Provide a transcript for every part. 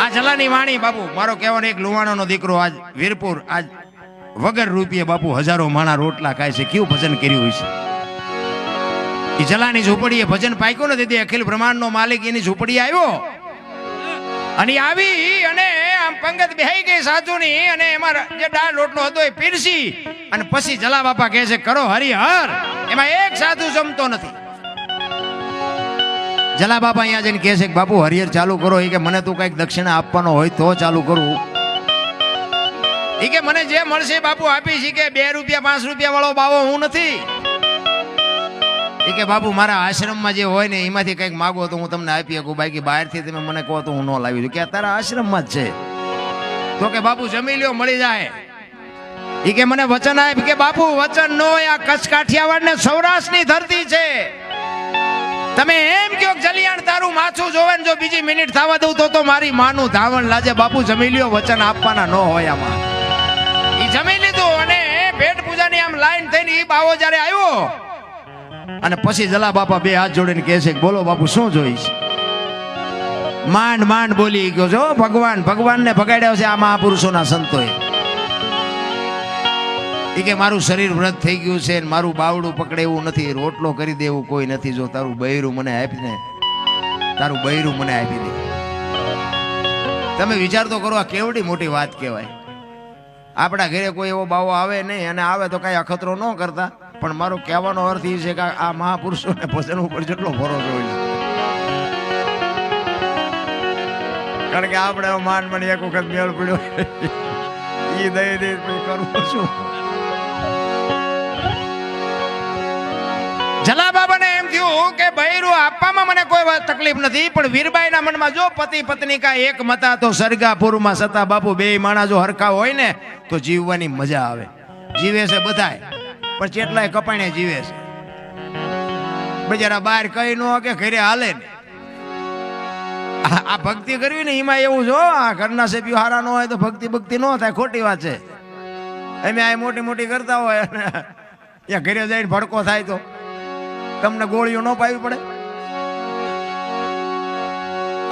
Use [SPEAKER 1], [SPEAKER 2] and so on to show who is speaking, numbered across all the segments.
[SPEAKER 1] આ જલાની વાણી, બાપુ, મારો કહેવાનો એક લુવાણાનો દીકરો આજ વીરપુર, આજ વગર રૂપિયે બાપુ હજારો માણા રોટલા ખાય છે. કેવું ભજન કર્યું હોય છે? એ જલાની ઝૂંપડીએ ભજન પાક્યું નથી તે અખિલ બ્રહ્માંડનો માલિક, એની ઝૂંપડી આવ્યો. અને આવી અને આમ પંગત બેહી ગઈ સાધુની, અને એમાં જે દાળ રોટલો હતો એ પીરસી. અને પછી જલા બાપા કહે છે, કરો હરિહર. એમાં એક સાધુ જમતો નથી. જલા બાપા અહીંયા જઈને કહે કે બાપુ હરિયર ચાલુ કરો. એ કે મને તું કંઈક દક્ષિણા આપવાનો હોય તો ચાલુ કરું. એ કે મને જે મળશે બાપુ આપી છે કે બે રૂપિયા, પાંચ રૂપિયા વાળો બાવો હું નથી. એ કે બાપુ, મારા આશ્રમમાં જે હોય ને એમાંથી કંઈક માગો તો હું તમને આપી શકું. બાકી બહારથી તમે મને કહો તો હું ન લાવી દઉં કે તારા આશ્રમમાં જ છે. તો કે બાપુ જમી લ્યો મળી જાય. એ કે મને વચન આપ. કે બાપુ, વચન નો આ કચ્છ કાઠિયાવાડ ને સૌરાષ્ટ્રની ધરતી છે. તમે એમ કહો કે તારું માથું જોવે જો બીજી મિનિટ થવા દઉં તો તો મારી માનું ધાવણ લાજે બાપુ જમી લ્યો વચન આપવાના ન હોય આમાં. એ જમી લીધું અને ભેટ પૂજાની આમ લાઈન થઈને એ બાવો જ્યારે આવ્યો, અને પછી જલા બાપા બે હાથ જોડીને કહે છે બોલો બાપુ, શું જોઈશ? માંડ માંડ બોલી ગયો છો ભગવાન, ભગવાનને ભગાડ્યો છે આ મહાપુરુષોના સંતોએ. એ કે મારું શરીર વ્રત થઈ ગયું છે મારું બાવડું પકડે એવું નથી, રોટલો કરી દેવું કોઈ નથી, જો તારું બૈરું મને આપીને તારું બૈરું મને આપી દે. તમે વિચાર તો કરો આ કેવડી મોટી વાત કહેવાય. આપણા ઘરે કોઈ એવો બાવો આવે નહીં અને આવે તો કાંઈ અખતરો ન કરતા. પણ મારો કહેવાનો અર્થ એ છે કે આ મહાપુરુષોને ભજન ઉપર જેટલો ભરોસો હોય. કારણ કે આપણે માન મને એક વખત મેળ પડ્યો. એ દઈ દઈ કરવું શું જલા બાબાને એમ કે ભૈરું, આપવામાં મને કોઈ તકલીફ નથી, પણ વીરબાઈના મનમાં જો પતિ પત્ની કા એક મતા, તો સરગાપુરમાં સતા બાપુ બે માણા જો હરખા હોય ને, તો જીવવાની મજા આવે. જીવે છે બધાય, પણ ચેટલાય કપાણે જીવે છે? બજારા બહાર કઈ ન કે ઘરે હાલે ને. આ ભક્તિ કરવી ને, એમાં એવું જો આ ઘરના સભ્યો હારા ન હોય તો ભક્તિ ભક્તિ ન થાય, ખોટી વાત છે. અમે આ મોટી મોટી કરતા હોય અને ઘરે જઈને ભડકો થાય તો. તમને ગોળીઓ ન પાવી પડે?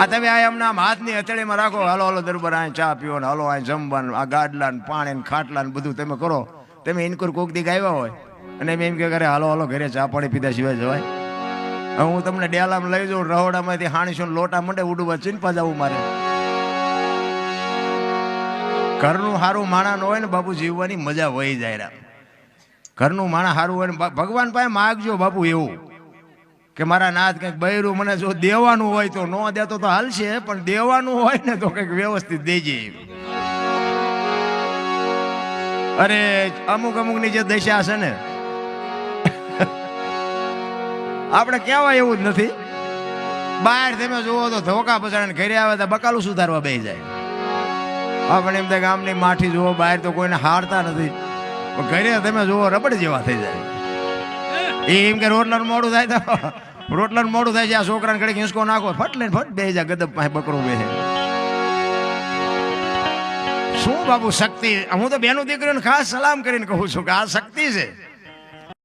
[SPEAKER 1] આ તમે આ એમના હાથની હથેળીમાં રાખો, હાલો હાલો, દરબાર આ ચા પીવો ને હાલો આ જમવાનું, આ ગાડલા ને પાણી ને ખાટલા ને બધું તમે કરો. તમે ઇનકોર કોક દી આવ્યા હોય, અને એમ એમ કે કરે, હાલો હાલો, ઘરે ચા પાણી પીધા સિવાય જવાય. હું તમને ડેલામાં લઈ જાઉં, રહોડામાંથી હાણીશું લોટા મંડે ઉડવા ચીનપા જવું મારે. ઘરનું સારું માણા ન હોય ને બાપુ જીવવાની મજા વહી જાય ઘરનું માણા સારું હોય ભગવાન પાસે માગજો બાપુ એવું. કે મારા નાથ કંઈક બૈરું મને જો દેવાનું હોય તો ન દેતો તો હાલશે, પણ દેવાનું હોય ને તો કંઈક વ્યવસ્થિત દેજે. અરે, અમુક અમુકની જે દશા છે ને, આપણે કહેવાય એવું જ નથી. બહાર તમે જુઓ તો ધોકા પછાડીને ઘરે આવે તો બકાલું સુધારવા બે જાય. આપણે એમ થાય ગામની માઠી જુઓ, બહાર તો કોઈને હારતા નથી. ઘરે તમે જુઓ રબડ જેવા થઈ જાય. એ એમ કે રોટલા મોડું થાય તો રોટલા મોડું થાય છે આ છોકરાને ઘડીક હિંસકો નાખો ફટ લઈને ફટ બે જાય ગદબ પાસે બકરો બે શું બાબુ શક્તિ? હું તો બેનું દીકરીઓને ખાસ સલામ કરીને કહું છું કે આ શક્તિ છે.